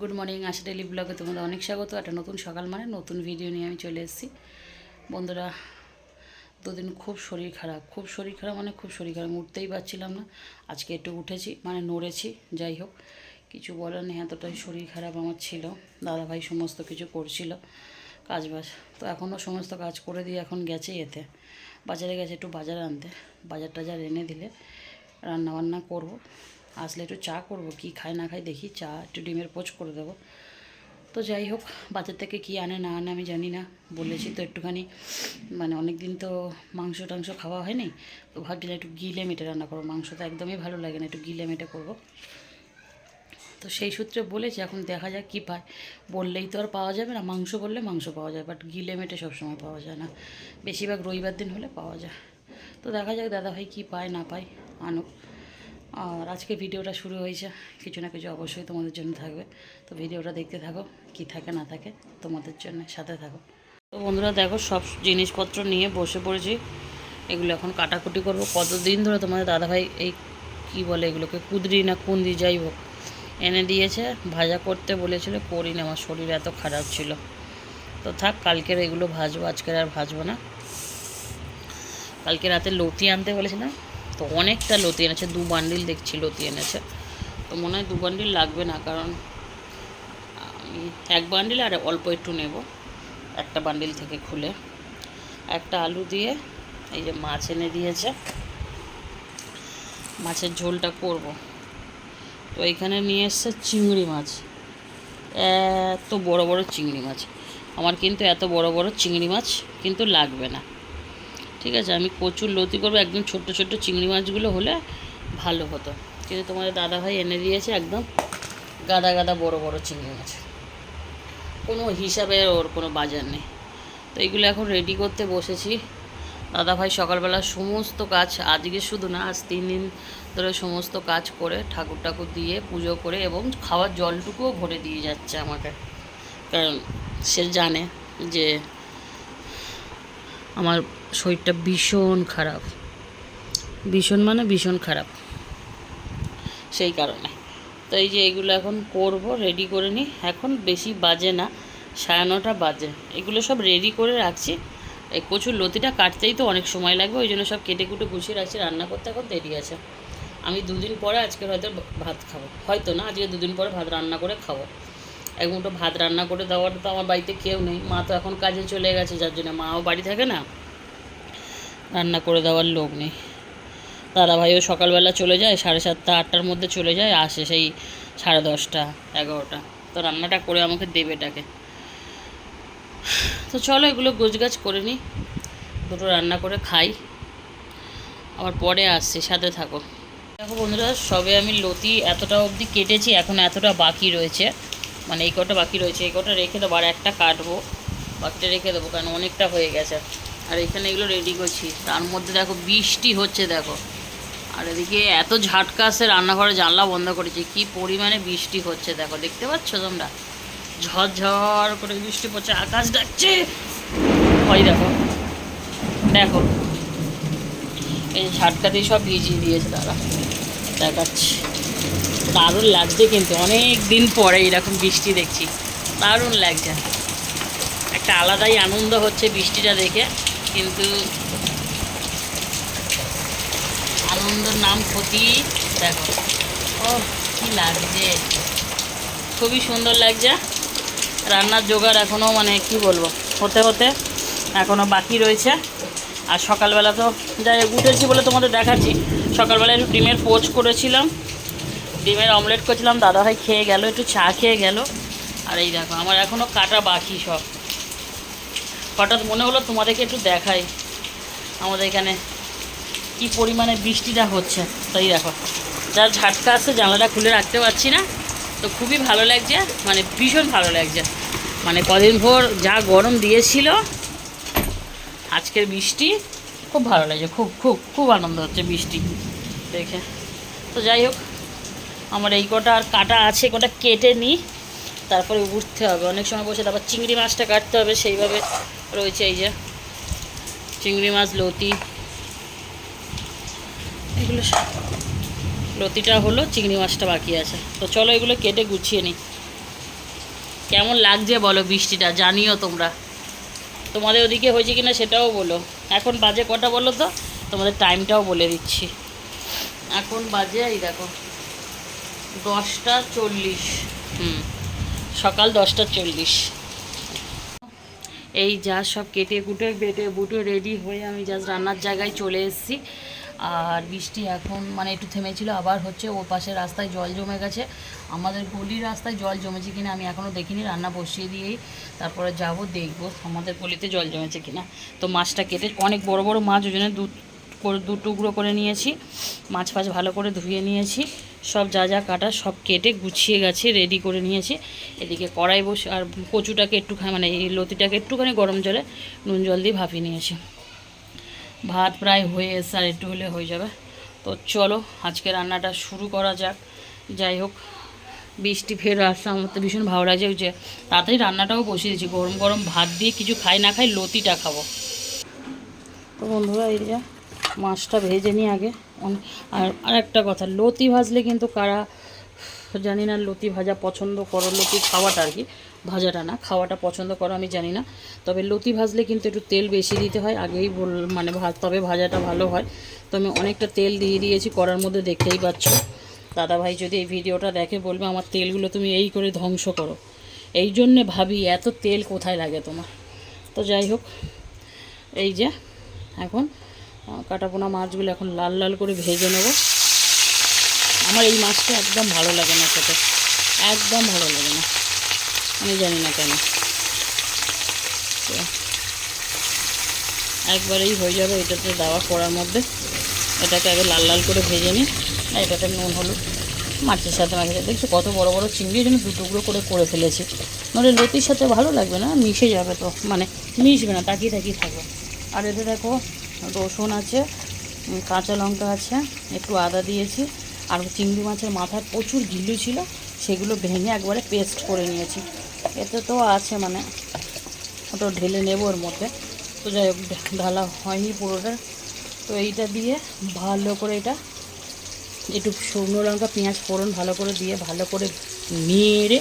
Good morning, আশা daily ব্লগে তোমাদের অনেক স্বাগত। একটা নতুন সকাল মানে নতুন ভিডিও নিয়ে আমি চলে এসেছি। বন্ধুরা, দুদিন খুব শরীর খারাপ, খুব শরীর খারাপ মানে খুব শরীর খারাপ, উঠতেই পারছিলাম না। আজকে একটু উঠেছি মানে নড়েছি, যাই হোক। কিছু বলার নেই, এতটাই শরীর খারাপ আমার ছিল। দাদাভাই সমস্ত কিছু করছিল কাজ বাজ তো এখনও সমস্ত কাজ করে দিয়ে এখন গেছে এতে। বাজারে গেছে একটু বাজার আনতে। বাজার টাজার এনে দিলে রান্না বান্না করব। আসলে একটু চা করব, কি খায় না খায় দেখি, চা একটু ডিমের পোচ করে দেবো। তো যাই হোক, বাজার থেকে কি আনে না আনে আমি জানি না, বলেছি তো একটুখানি মানে অনেক দিন তো মাংস টাংস খাওয়া হয়নি, তো ভাবছিলাম একটু গিলে মেটে রান্না করব, মাংস তো একদমই ভালো লাগে না, একটু গিলে মেটে করব। তো সেই সূত্রে বলেছি, এখন দেখা যাক কী পায়, বললেই তো আর পাওয়া যাবে না, মাংস বললে মাংস পাওয়া যায় বাট গিলে মেটে সবসময় পাওয়া যায় না, বেশিরভাগ রবিবার দিন হলে পাওয়া যায়। তো দেখা যাক দাদা ভাই কী পায় না পায়, আনুক। আর আজকে ভিডিওটা শুরু হয়েছে। কিছু না কিছু অবশ্যই তোমাদের জন্য থাকবে। তো ভিডিওটা দেখতে থাকো, কি থাকে না থাকে তোমাদের জন্য, সাথে থাকো। তো বন্ধুরা, দেখো, সব জিনিসপত্র নিয়ে বসে পড়েছি। এগুলো এখন কাটাকুটি করব। কতদিন ধরে তোমাদের দাদাভাই এই কি বলে এগুলোকে, কুদরি না কুন্দি, যাই হোক, এনে দিয়েছে। ভাজা করতে বলেছিল করি না আমার শরীর এত খারাপ ছিল। তো থাক, কালকের এগুলো ভাজবো, আজকের আর ভাজবো না। কালকে রাতে লতি আনতে বলেছিলাম। তো অনেকটা লতি এনেছে, দু বান্ডিল দেখছি লতি এনেছে। তো মনে হয় দু বান্ডিল লাগবে না, কারণ আমি এক বান্ডিল আর অল্প একটু নেব, একটা বান্ডিল থেকে খুলে। একটা আলু দিয়ে এই যে মাছ এনে দিয়েছে, মাছের ঝোলটা করব। তো এখানে নিয়ে এসছে চিংড়ি মাছ। এত বড় বড় চিংড়ি মাছ। আমার কিন্তু এত বড় বড় চিংড়ি মাছ কিন্তু লাগবে না। ঠিক আছে, আমি প্রচুর লতি করব, একদম ছোট্ট ছোট্ট চিংড়ি মাছগুলো হলে ভালো হতো। কিন্তু তোমাদের দাদাভাই এনে দিয়েছে একদম গাদা গাদা বড় বড় চিংড়ি মাছ। কোনো হিসাবে ওর কোনো বাজার নেই। তো এইগুলো এখন রেডি করতে বসেছি। দাদাভাই সকালবেলা সমস্ত কাজ, আজকে শুধু না, আজ তিন দিন ধরে সমস্ত কাজ করে ঠাকুর ঠাকুর দিয়ে পুজো করে এবং খাওয়ার জলটুকুও ভরে দিয়ে যাচ্ছে আমাকে। কারণ সে জানে যে আমার শরীরটা ভীষণ খারাপ। ভীষণ মানে ভীষণ খারাপ। সেই কারণে। তো এই যে এগুলো এখন করব রেডি করে নিই। এখন বেশি বাজে না, সাড়ে নটা বাজে। এগুলো সব রেডি করে রাখছি। এই কচুর লতিটা কাটতেই তো অনেক সময় লাগবে, ওই জন্য সব কেটে কুটে গুছিয়ে রাখছি, রান্না করতে এখন দেরি আছে। আমি দুদিন পরে আজকে হয়তো ভাত খাব। হয়তো না, আজকে দুদিন পরে ভাত রান্না করে খাব। এক ভাত রান্না করে দেওয়ার তো আমার বাড়িতে কেউ নেই। মা তো এখন কাজে চলে গেছে, যার জন্য মাও বাড়ি থাকে না। রান্না করে দেওয়ার লোক নেই। দাদাভাইও সকালবেলা চলে যায়, সাড়ে সাতটা, আটটার মধ্যে চলে যায়, আসে সেই সাড়ে দশটা, এগারোটা। তো রান্নাটা করে আমাকে দেবেটাকে তো চলো এগুলো গোছগাছ করে নিই। দুটো রান্না করে খাই। আবার পরে আসছি, সাথে থাকো। দেখো বন্ধুরা, সবে আমি লতি এতটা অবধি কেটেছি, এখন এতটা বাকি রয়েছে। মানে এই কটা বাকি রয়েছে, এই কটা রেখে দেবো, আর একটা কাটবো। বাকিটা রেখে দেবো, কারণ অনেকটা হয়ে গেছে। আর এখানে এগুলো রেডি করছি। তার মধ্যে দেখো বৃষ্টি হচ্ছে, দেখো। আর এদিকে এত ঝাটকা আসে রান্নাঘরে জানলা বন্ধ করেছি। কি পরিমাণে বৃষ্টি হচ্ছে, দেখো। দেখতে পাচ্ছ তোমরা? ঝরঝর করে বৃষ্টি পড়ছে, আকাশ ডাকছে। ওই দেখো। দেখো। এই ঝাটকা দিয়ে সব ভিজিয়ে দিয়েছে, দাদা। দেখাচ্ছি। দারুণ লাগছে কিন্তু, অনেক দিন পরে এরকম বৃষ্টি দেখছি। দারুণ লাগছে। একটা আলাদাই আনন্দ হচ্ছে বৃষ্টিটা দেখে, কিন্তু আনন্দের নাম ক্ষতি, দেখো। ও কি লাগছে। খুবই সুন্দর লাগছে। রান্নার জোগাড় এখনও মানে কি বলব, হতে হতে এখনও বাকি রয়েছে। আর সকালবেলা তো যাই উঠেছি বলে তোমাদের দেখাচ্ছি। সকালবেলা একটু ডিমের পোচ করেছিলাম। ডিমের অমলেট করেছিলাম, দাদাভাই খেয়ে গেল, একটু চা খেয়ে গেল। আর এই দেখো, আমার এখনও কাটা বাকি সব। হঠাৎ মনে হলো তোমাদেরকে একটু দেখাই, আমাদের এখানে কি পরিমাণে বৃষ্টিটা হচ্ছে। তাই দেখো, যার ঝাটকা আছে জানলাটা খুলে রাখতে পারছি না। তো খুবই ভালো লাগছে মানে ভীষণ ভালো লাগছে। মানে কদিন ভোর যা গরম দিয়েছিল, আজকের বৃষ্টি, খুব ভালো লাগছে, খুব খুব খুব আনন্দ হচ্ছে বৃষ্টি। দেখে, তো যাই হোক। আমার এই কটা আর কাটা আছে কটা কেটে নিই। তারপরে উঠতে হবে। অনেক সময় বসে তারপর চিংড়ি মাছটা কাটতে হবে, সেইভাবে রয়েছে এই যে। চিংড়ি মাছ, লতি। এগুলো লতিটা হলো, চিংড়ি মাছটা বাকি আছে। তো চলো এগুলো কেটে গুছিয়ে নিই। কেমন লাগছে বলো বৃষ্টিটা, জানিও তোমরা। তোমাদের ওদিকে হয়েছে কিনা সেটাও বলো। এখন বাজে কটা বলো তো? তোমাদের টাইমটাও বলে দিচ্ছি। এখন বাজে, এই দেখো। দশটা চল্লিশ। হুম। সকাল দশটা চল্লিশ। এই যা সব কেটে কুটে বেটে বুটে রেডি হয়ে আমি জাস্ট রান্নার জায়গায় চলে এসেছি। আর বৃষ্টি এখন মানে একটু থেমেছিল আবার হচ্ছে ও পাশে রাস্তায় জল জমে গেছে। আমাদের গলির রাস্তায় জল জমেছে কিনা আমি এখনও দেখিনি রান্না বসিয়ে দিয়েই তারপরে যাব দেখব আমাদের গলিতে জল জমেছে কিনা। তো মাছটা কেটে অনেক বড় বড় মাছ ওই জন্য দু করে দু টুকরো করে নিয়েছি। মাছ ফাছ ভালো করে ধুয়ে নিয়েছি। সব যা যা কাটা সব কেটে গুছিয়ে গেছে রেডি করে নিয়েছি। এদিকে কড়াই বসে, আর কচুটাকে একটুখানি মানে এই লতিটাকে একটুখানি গরম জলে নুন জল দিয়ে ভাপিয়ে নিয়েছি। ভাত প্রায় হয়ে এসে আর একটু হলে হয়ে যাবে। তো চলো, আজকে রান্নাটা শুরু করা যাক। যাই হোক, বৃষ্টি ফের আসছে, আমার তো ভীষণ ভালো লাগছে যে তাড়াতাড়ি রান্নাটাও বসিয়ে দিয়েছি। গরম গরম ভাত দিয়ে কিছু খাই, না খাই লতিটা খাব। তো বন্ধুরা, এই যে মাছটা ভেজে নিই আগে। আর একটা কথা, লতি ভাজলে কিন্তু কারা, জানি না লতি ভাজা পছন্দ করো, লতি খাওয়াটা আর কি, ভাজাটা না, খাওয়াটা পছন্দ করো আমি জানি না। তবে লতি ভাজলে কিন্তু একটু তেল বেশি দিতে হয়, আগেই বল মানে ভাজ তবে ভাজাটা ভালো হয়। তো আমি অনেকটা তেল দিয়ে দিয়েছি করার মধ্যে দেখতেই পাচ্ছ। দাদাভাই যদি এই ভিডিওটা দেখে বলবে, আমার তেলগুলো তুমি এই করে ধ্বংস করো। এই জন্যে ভাবি, এত তেল কোথায় লাগে তোমার? তো যাই হোক, এই যে, এখন কাটাপোনা মাছগুলো এখন লাল লাল করে ভেজে নেব। আমার এই মাছটা একদম ভালো লাগে না খেতে। একদম ভালো লাগে না। আমি জানি না কেন। একবারেই হয়ে যাবে এটাতে দেওয়া করার মধ্যে। এটাকে আগে লাল লাল করে ভেজে নিই। আর এটাতে নুন, হলুদ, মাছের সাথে মাছের দেখছ কত বড় বড় চিংড়ি জন্য দু টুকরো করে করে ফেলেছি। নাহলে লতির সাথে ভালো লাগবে না, মিশে যাবে তো। মানে মিশবে না, তাকিয়ে তাকিয়ে থাকবে। আর এতে দেখো রসুন আছে কাঁচা লঙ্কা আছে, একটু আদা দিয়েছি, আর চিংড়ি মাছের মাথায় প্রচুর গিলু ছিল, সেগুলো ভেঙে একবারে পেস্ট করে নিয়েছি। এতে তো আছে মানে ওটা ঢেলে নেব ওর মধ্যে। তো যাই হোক ঢালা হয়নি পুরোটা। তো এইটা দিয়ে ভালো করে এটা, একটু শুকনো লঙ্কা, পেঁয়াজ ফোড়ন ভালো করে দিয়ে ভালো করে নেড়ে,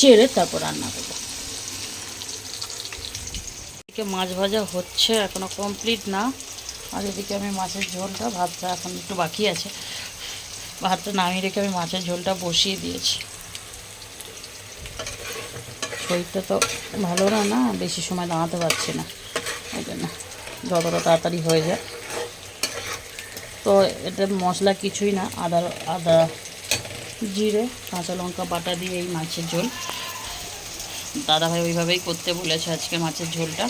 চেড়ে তারপর রান্না করব। মাছ ভাজা হচ্ছে এখনও কমপ্লিট না। আর এদিকে আমি মাছের ঝোলটা, ভাতটা এখন একটু বাকি আছে। ভাতটা নামিয়ে রেখে আমি মাছের ঝোলটা বসিয়ে দিয়েছি। শরীরটা তো ভালো না না? বেশি সময় দাঁড়াতে পারছি না। ওই জন্য যতটা তাড়াতাড়ি হয়ে যায়। তো এটা মশলা কিছুই না, আদা আদা জিরে, কাঁচা লঙ্কা বাটা দিয়ে এই মাছের ঝোল। দাদাভাই ওইভাবেই করতে বলেছে আজকে মাছের ঝোলটা।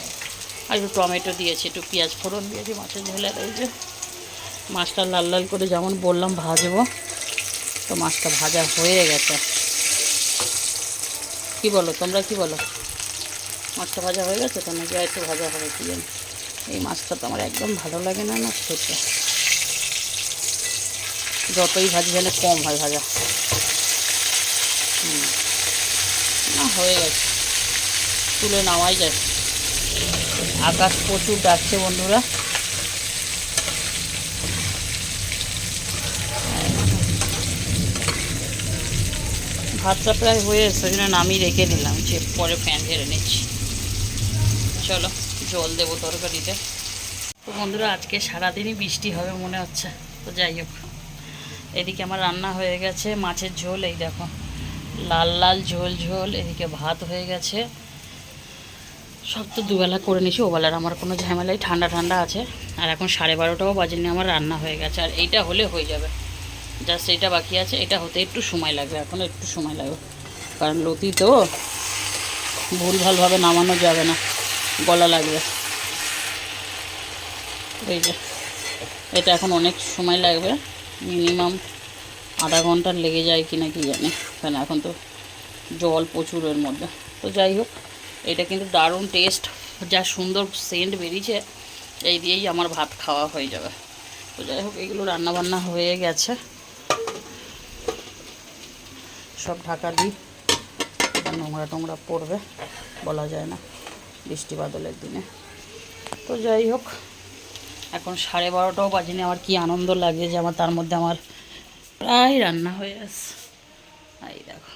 আর একটু টমেটো দিয়েছি, একটু পেঁয়াজ ফোড়ন দিয়েছি, মাছের ঝোলের এই যে মাছটা লাল লাল করে যেমন বললাম ভাজবো, তো মাছটা ভাজা হয়ে গেছে। কি বলো, তোমরা কি বলো? মাছটা ভাজা হয়ে গেছে তো নাকি একটু ভাজা হবে, কি জানি। এই মাছটা তো আমার একদম ভালো লাগে না না খেতে। যতই ভাজি যেন কম হয় ভাজা। হুম। না, হয়ে গেছে। তুলে নেওয়াই যায়। আকাশ প্রচুর ডাকছে বন্ধুরা। ভাতটা প্রায় হয়ে এসে জন্য নামিয়ে রেখে দিলাম। যে পরে ফ্যান ঝেড়ে নিচ্ছি। চলো, জল দেবো তরকারিতে। তো বন্ধুরা, আজকে সারাদিনই বৃষ্টি হবে মনে হচ্ছে। তো যাই হোক, এদিকে আমার রান্না হয়ে গেছে, মাছের ঝোল, এই দেখো। লাল লাল ঝোল ঝোল, এদিকে ভাত হয়ে গেছে। সব তো দুবেলা করে নিয়েছি, ওবেলার আমার কোনো ঝামেলাই, ঠান্ডা ঠান্ডা আছে। আর এখন সাড়ে বারোটাও বাজেনি, আমার রান্না হয়ে গেছে, আর এইটা হলে হয়ে যাবে। জাস্ট এটা বাকি আছে, এটা হতে একটু সময় লাগবে, এখন একটু সময় লাগবে। কারণ লতি তো ভুল ভুলভালভাবে নামানো যাবে না, গলা লাগবে। এই যে, এটা এখন অনেক সময় লাগবে, মিনিমাম আধা ঘণ্টা লেগে যায় কি না কি জানি কারণ এখন তো জল প্রচুর এর মধ্যে। তো যাই হোক এটা কিন্তু দারুণ টেস্ট যা সুন্দর সেন্ট বেরিয়েছে, এই দিয়েই আমার ভাত খাওয়া হয়ে যাবে। তো যাই হোক, এগুলো রান্না বান্না হয়ে গেছে। সব ঢাকা দিই নোংরা টোংরা পড়বে, বলা যায় না, বৃষ্টি বাদলের দিনে। তো যাই হোক, এখন সাড়ে বারোটাও বাজেনি, আমার কি আনন্দ লাগে যে আমার তার মধ্যে আমার প্রায় রান্না হয়ে আসছে এই দেখো।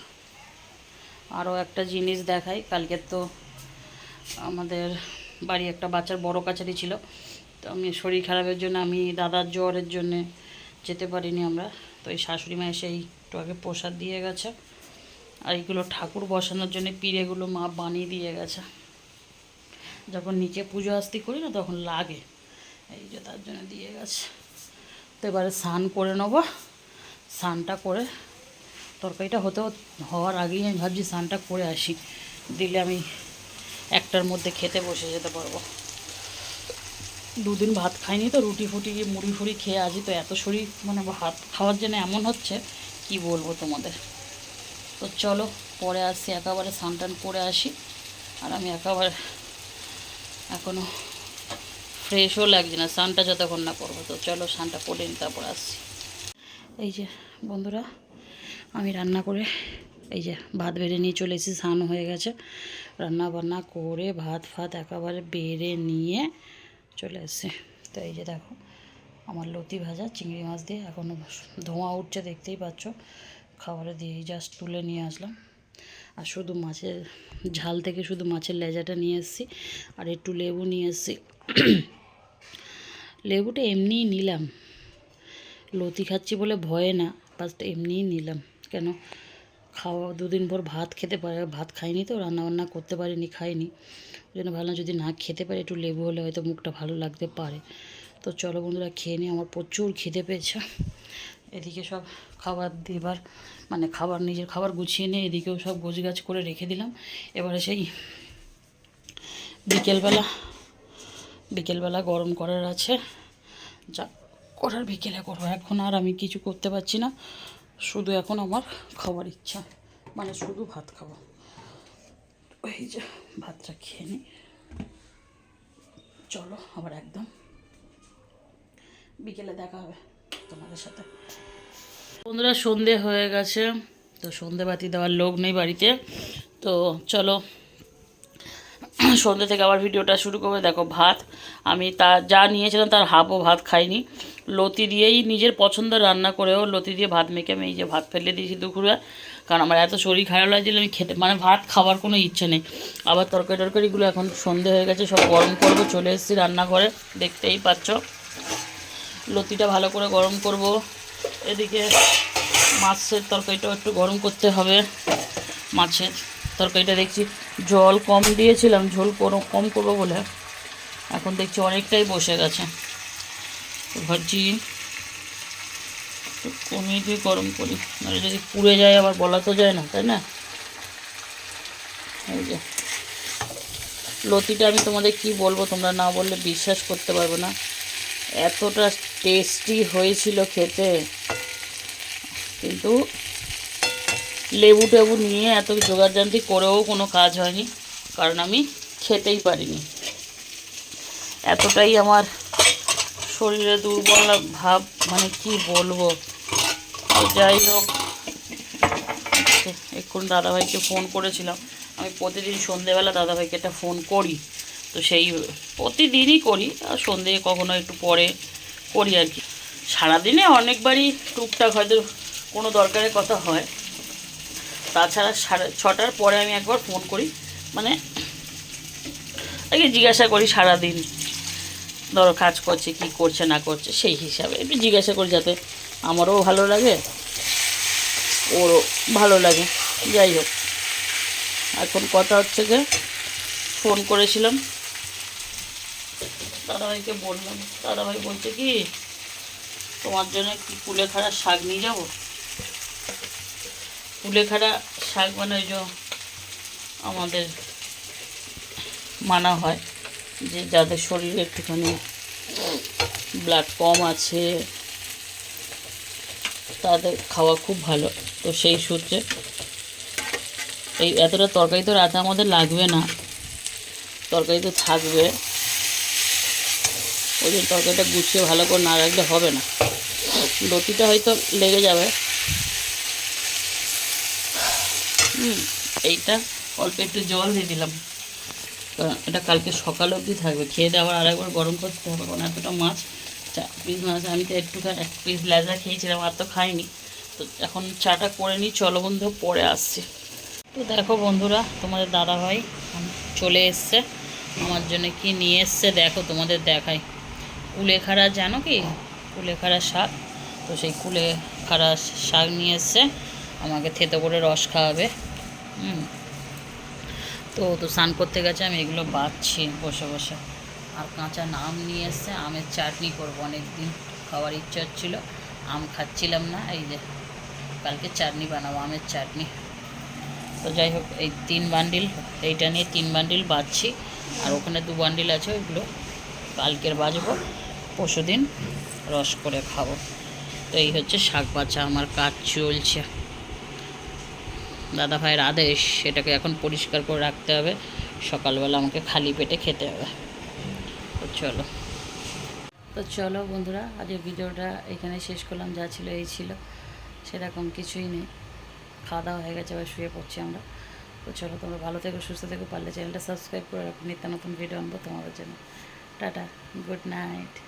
আরও একটা জিনিস দেখাই। কালকের তো আমাদের বাড়ি একটা বাচ্চার বড় কাছারি ছিল। তো আমি শরীর খারাপের জন্য আমি দাদার জ্বরের জন্যে যেতে পারিনি আমরা। তো এই শাশুড়ি মা এসে একটু আগে প্রসাদ দিয়ে গেছে। আর এইগুলো ঠাকুর বসানোর জন্য পিড়েগুলো মা বানিয়ে দিয়ে গেছে। যখন নিচে পুজো আস্তি করি না, তখন লাগে। এই যে তার জন্য দিয়ে গেছে। তো এবারে স্নান করে নেব। স্নানটা করে তরকারিটা হতে হওয়ার আগেই আমি ভাবছি স্নানটা করে আসি। দিলে আমি একটার মধ্যে খেতে বসে যেতে পারব। দুদিন ভাত খাইনি তো, রুটি ফুটি, মুড়ি ফুড়ি খেয়ে আছি তো, এত শরীর মানে ভাত খাওয়ার জন্য এমন হচ্ছে, কি বলব তোমাদের? তো চলো, পরে আসি একেবারে স্নান করে আসি। আর আমি একেবারে এখনও ফ্রেশও লাগছে না, স্নানটা যতক্ষণ না করব। তো চলো, স্নানটা করে নিই, তারপর আসছি। এই যে, বন্ধুরা আমি রান্না করে এই যে ভাত বেড়ে নিয়ে চলে এসেছি, স্নান হয়ে গেছে। রান্না বান্না করে ভাত ফাত একেবারে বেড়ে নিয়ে চলে এসেছি। তো এই যে দেখো, আমার লতি ভাজা, চিংড়ি মাছ দিয়ে এখনও ধোঁয়া উঠছে দেখতেই পাচ্ছ। খাবারে দিয়েই জাস্ট তুলে নিয়ে আসলাম। আর শুধু মাছের ঝাল থেকে শুধু মাছের লেজাটা নিয়ে এসেছি, আর একটু লেবু নিয়ে এসেছি। লেবুটা এমনিই নিলাম। লতি খাচ্ছি বলে ভয়ে না ফার্স্ট এমনিই নিলাম। কেন? খাওয়া দুদিন পর ভাত খেতে পারে, ভাত খাইনি তো, রান্নাবান্না করতে পারিনি, খাইনি। ওই জন্য ভাবলাম যদি না খেতে পারে, একটু লেবু হলে হয়তো মুখটা ভালো লাগতে পারে। তো চলো বন্ধুরা, খেয়ে নিই, আমার প্রচুর খিদে পেয়েছে। এদিকে সব খাবার দেবার মানে খাবার, নিজের খাবার গুছিয়ে নিয়ে এদিকেও সব গোছগাছ করে রেখে দিলাম। এবারে সেই বিকেলবেলা বিকেলবেলা গরম করার আছে। যা করার বিকেলে করব, এখন আর আমি কিছু করতে পারছি না। শুধু এখন আমার খাওয়ার ইচ্ছা। মানে শুধু ভাত খাব ওই যে ভাতটা খেয়ে নিই চলো আবার একদম। বিকেলে দেখা হবে তোমাদের সাথে। বন্ধুরা, সন্ধে হয়ে গেছে। তো সন্ধে বাতি দেওয়ার লোক নেই বাড়িতে। তো চলো সন্ধ্যে থেকে আবার ভিডিওটা শুরু করবে। দেখো ভাত, আমি তা যা নিয়েছিলাম তার হাফও ভাত খাইনি। লতি দিয়েই নিজের পছন্দের রান্না করেও লতি দিয়ে ভাত মেখে আমি এই যে ভাত ফেলে দিয়েছি দুপুরে কারণ আমার এত শরীর খারাপ লাগছিল, আমি খেতে মানে ভাত খাওয়ার কোনো ইচ্ছে নেই। আবার তরকারি টরকারিগুলো এখন সন্ধে হয়ে গেছে, সব গরম করব, চলে এসেছি রান্না করে দেখতেই পাচ্ছ। লতিটা ভালো করে গরম করব। এদিকে মাছের তরকারিটাও একটু গরম করতে হবে। মাছের তরকারিটা দেখছি জল কম দিয়েছিলাম, ঝোল কম করব বলে। এখন দেখছি অনেকটাই বসে গেছে। ভাবছি একটু কমিয়ে দিয়ে গরম করি। মানে যদি পুড়ে যায়, আবার বলা তো যায় না, তাই না? এই যে। লতিটা আমি তোমাদের কি বলব, তোমরা না বললে বিশ্বাস করতে পারবে না। এতটা টেস্টি হয়েছিল খেতে। কিন্তু লেবু টেবু নিয়ে এত জোগাড়যন্ত্রী করেও কোনো কাজ হয়নি, কারণ আমি খেতেই পারিনি। এতটাই আমার শরীরে দুর্বল ভাব মানে কি বলব? যাই হোক এক্ষুন দাদাভাইকে ফোন করেছিলাম। আমি প্রতিদিন সন্ধেবেলা দাদাভাইকে একটা ফোন করি। তো সেই, প্রতিদিনই করি, আর সন্ধে কখনো একটু পরে করি আর কি। সারাদিনে অনেকবারই টুকটাক হয়তো কোনো দরকারের কথা হয়। তাছাড়া সাড়ে ছটার পরে আমি একবার ফোন করি। মানে আগে জিজ্ঞাসা করি সারাদিন। ধরো কাজ করছে, কি করছে, না করছে, সেই হিসাবে একটু জিজ্ঞাসা করি যাতে আমারও ভালো লাগে, ওরও ভালো লাগে। যাই হোক, এখন কথা হচ্ছে যে ফোন করেছিলাম। দাদাভাইকে বললাম, দাদাভাই বলছে কি, তোমার জন্য কি কুলেখাড়া শাক নিয়ে যাব। কুলেখাড়া শাক মানে যে আমাদের মানা হয়। যে যাদের শরীরে একটুখানি ব্লাড কম আছে, তাদের খাওয়া খুব ভালো। তো সেই সূত্রে এই এতটা তরকারি তো রাতে আমাদের লাগবে না। তরকারি তো থাকবে। ওই জন্য তরকারিটা গুছিয়ে ভালো করে না রাখলে হবে না। লতিটা হয়তো লেগে যাবে। হুম, এইটা অল্প একটু জল দিয়ে দিলাম। কারণ এটা কালকে সকাল অবধি থাকবে। খেয়ে দিয়ে আবার আরেকবার গরম করতে হবে, কারণ এতটা মাছ চার পিস মাছ, আমি তো একটু এক পিস লেজা খেয়েছিলাম, আর তো খাইনি। তো এখন চাটা করে নিই, চলো বন্ধু, পরে আসছি। তো দেখো বন্ধুরা, তোমাদের দাদা ভাই চলে এসছে। আমার জন্য কি নিয়ে এসছে, দেখো তোমাদের দেখাই। কুলেখাড়া, জানো কি? কুলেখাড়া শাক। তো সেই কুলেখাড়া শাক নিয়ে এসছে। আমাকে থেতো করে রস খাওয়াবে। হুম। তো তো স্নান করতে গেছে, আমি এগুলো বাঁচছি বসে বসে। আর কাঁচা আম নিয়ে এসছে, আমের চাটনি করব অনেক দিন খাওয়ার ইচ্ছা হচ্ছিল। আম খাচ্ছিলাম না, এই যে কালকে চাটনি বানাবো, আমের চাটনি। তো যাই হোক, এই তিন বান্ডিল, এইটা নিয়ে তিন বান্ডিল বাজছি আর ওখানে দু বান্ডিল আছে, ওইগুলো কালকের বাজবো পরশু দিন রস করে খাব। তো এই হচ্ছে শাক বাছা, আমার কাজ চলছে। দাদা ভাইয়ের আদেশ, সেটাকে এখন পরিষ্কার করে রাখতে হবে। সকালবেলা আমাকে খালি পেটে খেতে হবে। তো চলো। তো চলো বন্ধুরা, আজকের ভিডিওটা এখানে শেষ করলাম, যা ছিল এই ছিল। সেরকম কিছুই নেই। খাওয়া দাওয়া হয়ে গেছে আবার শুয়ে পড়ছি আমরা। তো চলো, তোমরা ভালো থেকো, সুস্থ থেকো, পারলে চ্যানেলটা সাবস্ক্রাইব করে রাখো। নিত্য নতুন ভিডিও আনব তোমাদের জন্য। Tata, good night.